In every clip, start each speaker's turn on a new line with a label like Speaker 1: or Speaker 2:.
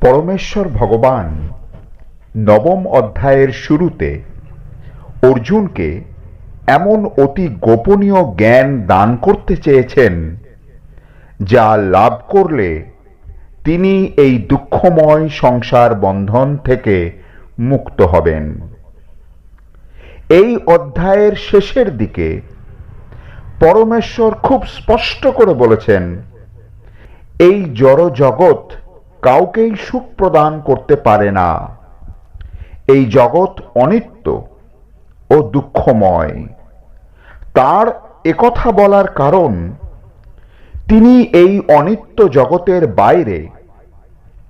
Speaker 1: পরমেশ্বর ভগবান নবম অধ্যায়ের শুরুতে অর্জুনকে এমন অতি গোপনীয় জ্ঞান দান করতে চেয়েছেন, যা লাভ করলে তিনি এই দুঃখময় সংসার বন্ধন থেকে মুক্ত হবেন। এই অধ্যায়ের শেষের দিকে পরমেশ্বর খুব স্পষ্ট করে বলেছেন, এই জড় জগৎ কাউকেই সুখ প্রদান করতে পারে না। এই জগৎ অনিত্য ও দুঃখময়। তার একথা বলার কারণ, তিনি এই অনিত্য জগতের বাইরে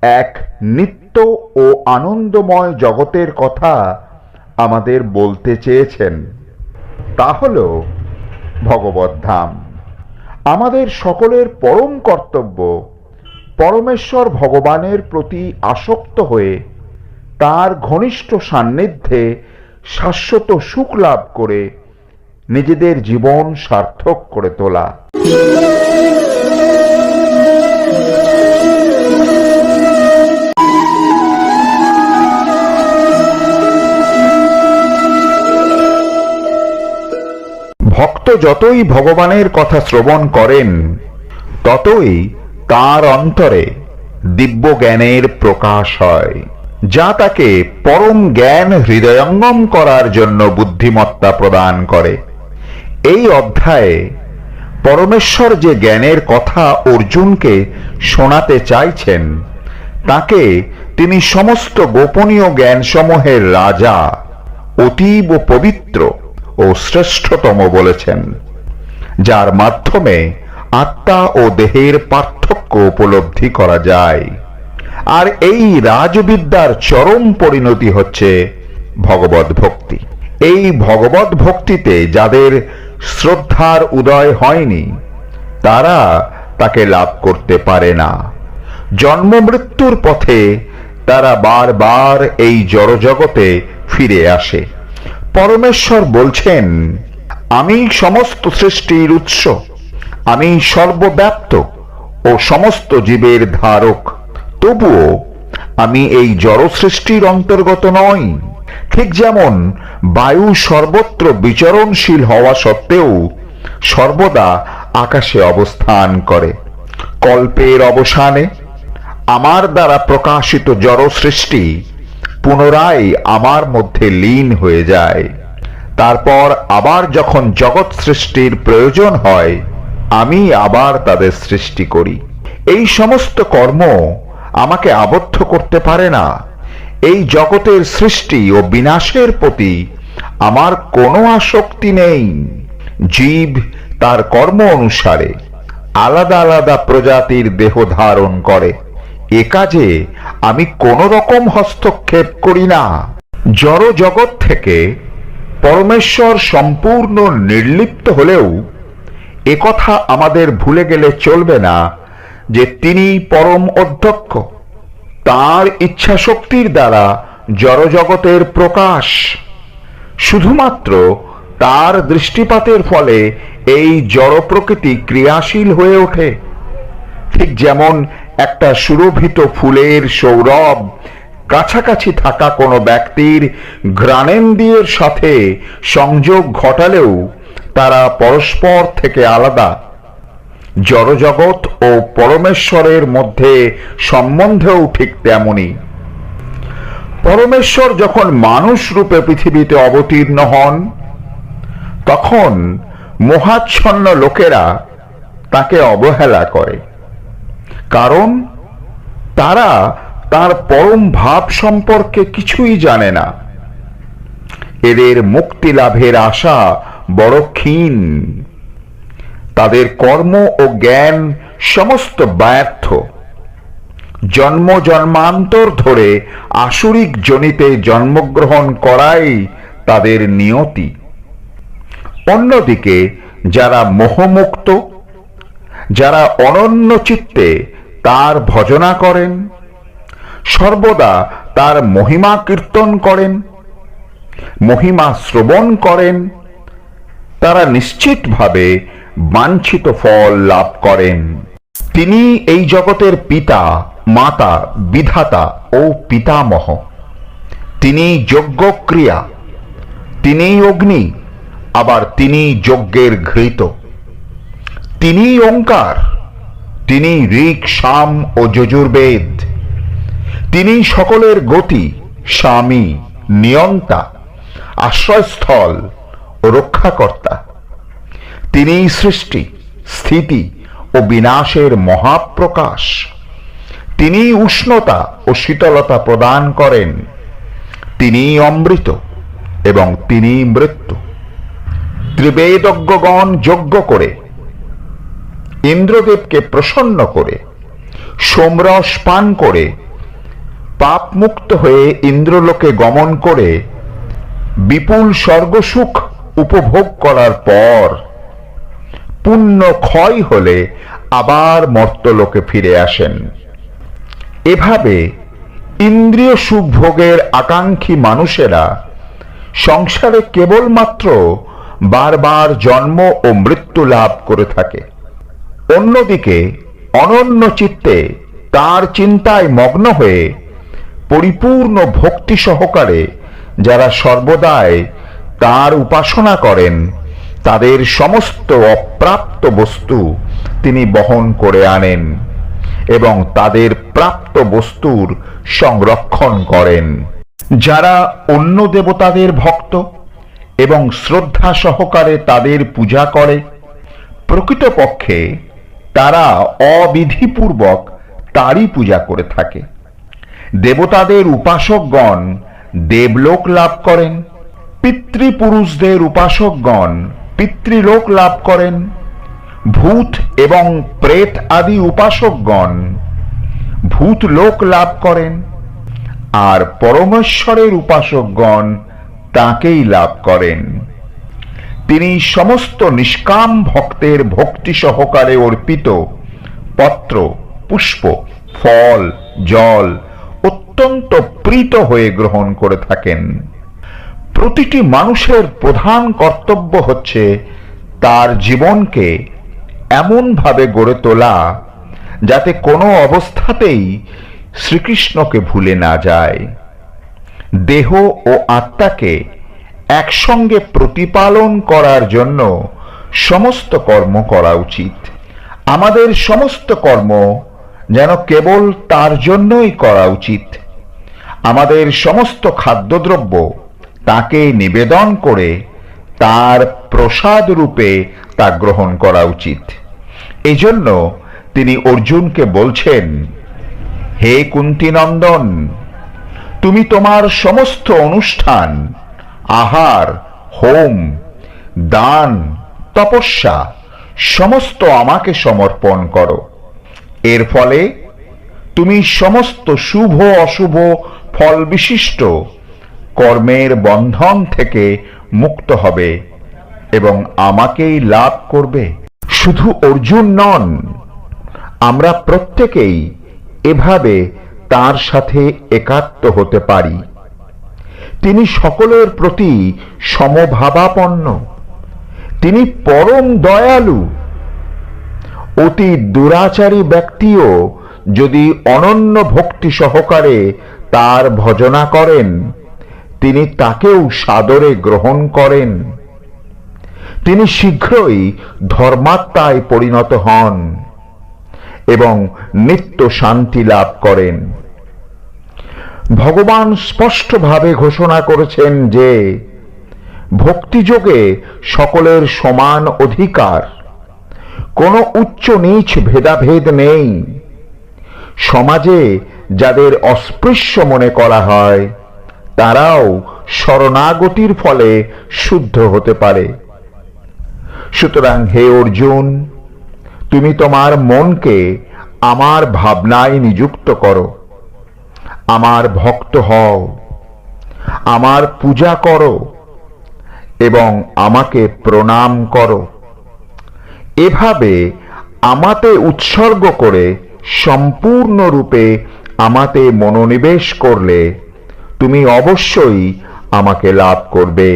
Speaker 1: এক নিত্য ও আনন্দময় জগতের কথা আমাদের বলতে চেয়েছেন। তা হল ভগবদ্ধাম। আমাদের সকলের পরম কর্তব্য পরমেশ্বর ভগবানের প্রতি আসক্ত হয়ে তার ঘনিষ্ঠ সান্নিধ্যে শাশ্বত সুখ লাভ করে নিজেদের জীবন সার্থক করে তোলা। ভক্ত যতই ভগবানের কথা শ্রবণ করেন, ততই তার অন্তরে দিব্য জ্ঞানের প্রকাশ হয়, যা তাকে পরম জ্ঞান হৃদয়ঙ্গম করার জন্য বুদ্ধিমত্তা প্রদান করে। এই অধ্যায়ে পরমেশ্বর যে জ্ঞানের কথা অর্জুনকে শোনাতে চাইছেন, তাকে তিনি সমস্ত গোপনীয় জ্ঞানসমূহের রাজা, অতীব পবিত্র ও শ্রেষ্ঠতম বলেছেন, যার মাধ্যমে আত্মা ও দেহের পার্থক্য উপলব্ধি করা যায়। আর এই রাজবিদ্যার চরম পরিণতি হচ্ছে ভগবত ভক্তি। এই ভগবত ভক্তিতে যাদের শ্রদ্ধার উদয় হয়নি, তারা তাকে লাভ করতে পারে না। জন্ম মৃত্যুর পথে তারা বারবার এই জড়জগতে ফিরে আসে। পরমেশ্বর বলছেন, আমি সমস্ত সৃষ্টির উৎস আমি সর্বব্যাপ্ত ও সমস্ত জীবের ধারক। তবুও আমি এই জড় সৃষ্টির অন্তর্গত নই। ঠিক যেমন বায়ু সর্বত্র বিচরণশীল হওয়া সত্ত্বেও সর্বদা আকাশে অবস্থান করে। কল্পের অবসানে আমার দ্বারা প্রকাশিত জড় সৃষ্টি পুনরায় আমার মধ্যে লীন হয়ে যায়। তারপর আবার যখন জগৎ সৃষ্টির প্রয়োজন হয় আমি আবার তাদের সৃষ্টি করি। এই সমস্ত কর্ম আমাকে আবদ্ধ করতে পারে না। এই জগতের সৃষ্টি ও বিনাশের প্রতি আমার কোনো আসক্তি নেই। জীব তার কর্ম অনুসারে আলাদা আলাদা প্রজাতির দেহ ধারণ করে। এ কাজে আমি কোন রকম হস্তক্ষেপ করি না। জড় জগৎ থেকে পরমেশ্বর সম্পূর্ণ নির্লিপ্ত হলেও একথা আমাদের ভুলে গেলে চলবে না যে তিনি পরম অধ্যক্ষ। তার ইচ্ছা শক্তির দ্বারা জড়জগতের প্রকাশ। শুধুমাত্র তার দৃষ্টিপাতের ফলে এই জড় প্রকৃতি ক্রিয়াশীল হয়ে ওঠে। ঠিক যেমন একটা সুরভিত ফুলের সৌরভ কাছাকাছি থাকা কোনো ব্যক্তির ঘ্রাণেন্দ্রিয়ের সাথে সংযোগ ঘটালেও তারা পরস্পর থেকে আলাদা। জড়জগৎ ও পরমেশ্বরের মধ্যে সম্বন্ধেও ঠিক তেমনি। পরমেশ্বর যখন মানুষ রূপে পৃথিবীতে অবতীর্ণ হন, তখন মোহাচ্ছন্ন লোকেরা তাকে অবহেলা করে। কারণ তারা তার পরম ভাব সম্পর্কে কিছুই জানে না। এদের মুক্তি লাভের আশা বড় ক্ষীণ। তাদের কর্ম ও জ্ঞান সমস্ত ব্যর্থ। জন্ম জন্মান্তর ধরে আসুরিক জনিতে জন্মগ্রহণ করাই তাদের নিয়তি। অন্যদিকে যারা মোহমুক্ত, যারা অনন্য চিত্তে তার ভজনা করেন, সর্বদা তার মহিমা কীর্তন করেন, মহিমা শ্রবণ করেন তারা নিশ্চিতভাবে বাঞ্ছিত ফল লাভ করেন। তিনি এই জগতের পিতা, মাতা, বিধাতা ও পিতামহ। তিনি যজ্ঞক্রিয়া তিনিই অগ্নি, আবার তিনি যজ্ঞের ঘৃত। তিনি ওঙ্কার, তিনি ঋক, সাম ও যজুর্বেদ। তিনি সকলের গতি, স্বামী, নিয়ন্তা, আশ্রয়স্থল ও রক্ষাকর্তা। তিনি সৃষ্টি, স্থিতি ও বিনাশের মহাপ্রকাশ। তিনি উষ্ণতা ও শীতলতা প্রদান করেন। তিনি অমৃত এবং তিনি মৃত্যু। ত্রিবেদজ্ঞগণ যজ্ঞ করে, ইন্দ্রদেবকে প্রসন্ন করে, সোমরস পান করে পাপ মুক্ত হয়ে ইন্দ্রলোকে গমন করে, বিপুল স্বর্গসুখ উপভোগ করার পর পুণ্য ক্ষয় হলে আবার মর্তলোকে ফিরে আসেন। এভাবে ইন্দ্রিয় সুখ ভোগের আকাঙ্ক্ষী মানুষেরা সংসারে কেবলমাত্র বারবার জন্ম ও মৃত্যু লাভ করে থাকে। অন্যদিকে অনন্য চিত্তে তার চিন্তায় মগ্ন হয়ে পরিপূর্ণ ভক্তি সহকারে যারা সর্বদাই তার উপাসনা করেন। তাদের সমস্ত অপ্রাপ্ত বস্তু তিনি বহন করে আনেন এবং তাদের প্রাপ্ত বস্তুর সংরক্ষণ করেন। যারা অন্য দেবতাদের ভক্ত এবং শ্রদ্ধা সহকারে তাদের পূজা করে, প্রকৃতপক্ষে তারা অবিধিপূর্বক তারই পূজা করে থাকে। দেবতাদের উপাসকগণ দেবলোক লাভ করেন। পিতৃপুরুষদের উপাসকগণ পিতৃলোক লাভ করেন, ভূত এবং প্রেত আদি উপাসকগণ ভূত লোক লাভ করেন, আর পরমেশ্বরের উপাসকগণ তাকেই লাভ করেন। তিনি সমস্ত নিষ্কাম ভক্তের ভক্তি সহকারে অর্পিত পত্র, পুষ্প, ফল, জল অত্যন্ত প্রীত হয়ে গ্রহণ করে থাকেন। প্রতিটি মানুষের প্রধান কর্তব্য হচ্ছে তার জীবনকে এমনভাবে গড়ে তোলা যাতে কোনো অবস্থাতেই শ্রীকৃষ্ণকে ভুলে না যায়। দেহ ও আত্মাকে একসঙ্গে প্রতিপালন করার জন্য সমস্ত কর্ম করা উচিত। আমাদের সমস্ত কর্ম যেন কেবল তার জন্যই করা উচিত। আমাদের সমস্ত খাদ্যদ্রব্য তাকে নিবেদন করে তার প্রসাদ রূপে তা গ্রহণ করা উচিত। এজন্য তিনি অর্জুনকে বলছেন, হে কুন্তিনন্দন, তুমি তোমার সমস্ত অনুষ্ঠান, আহার, হোম, দান, তপস্যা, সমস্ত আমাকে সমর্পণ করো। এর ফলে তুমি সমস্ত শুভ, অশুভ ফল বিশিষ্ট কর্মের বন্ধন থেকে মুক্ত হবে এবং আমাকেই লাভ করবে। শুধু অর্জুন নন, আমরা প্রত্যেকেই এভাবে তার সাথে একাত্ম হতে পারি। তিনি সকলের প্রতি সমভাবাপন্ন, তিনি পরম দয়ালু। অতি দুরাচারী ব্যক্তিও যদি অনন্য ভক্তি সহকারে তার ভজনা করেন তিনি তাকেও সাদরে গ্রহণ করেন। তিনি শীঘ্রই ধর্মাত্মায় পরিণত হন এবং নিত্য শান্তি লাভ করেন। ভগবান স্পষ্টভাবে ঘোষণা করেছেন যে, ভক্তিযোগে সকলের সমান অধিকার, কোনো উচ্চ নীচ ভেদাভেদ নেই। সমাজে যাদের অস্পৃশ্য মনে করা হয় তারাও শরণাগতির ফলে শুদ্ধ হতে পারে। সুতরাং হে অর্জুন, তুমি তোমার মনকে আমার ভাবনায় নিযুক্ত করো। আমার ভক্ত হও। আমার পূজা করো এবং আমাকে প্রণাম করো। এভাবে আমাতে উৎসর্গ করে সম্পূর্ণরূপে আমাতে মনোনিবেশ করলে তুমি অবশ্যই আমাকে লাভ করবে।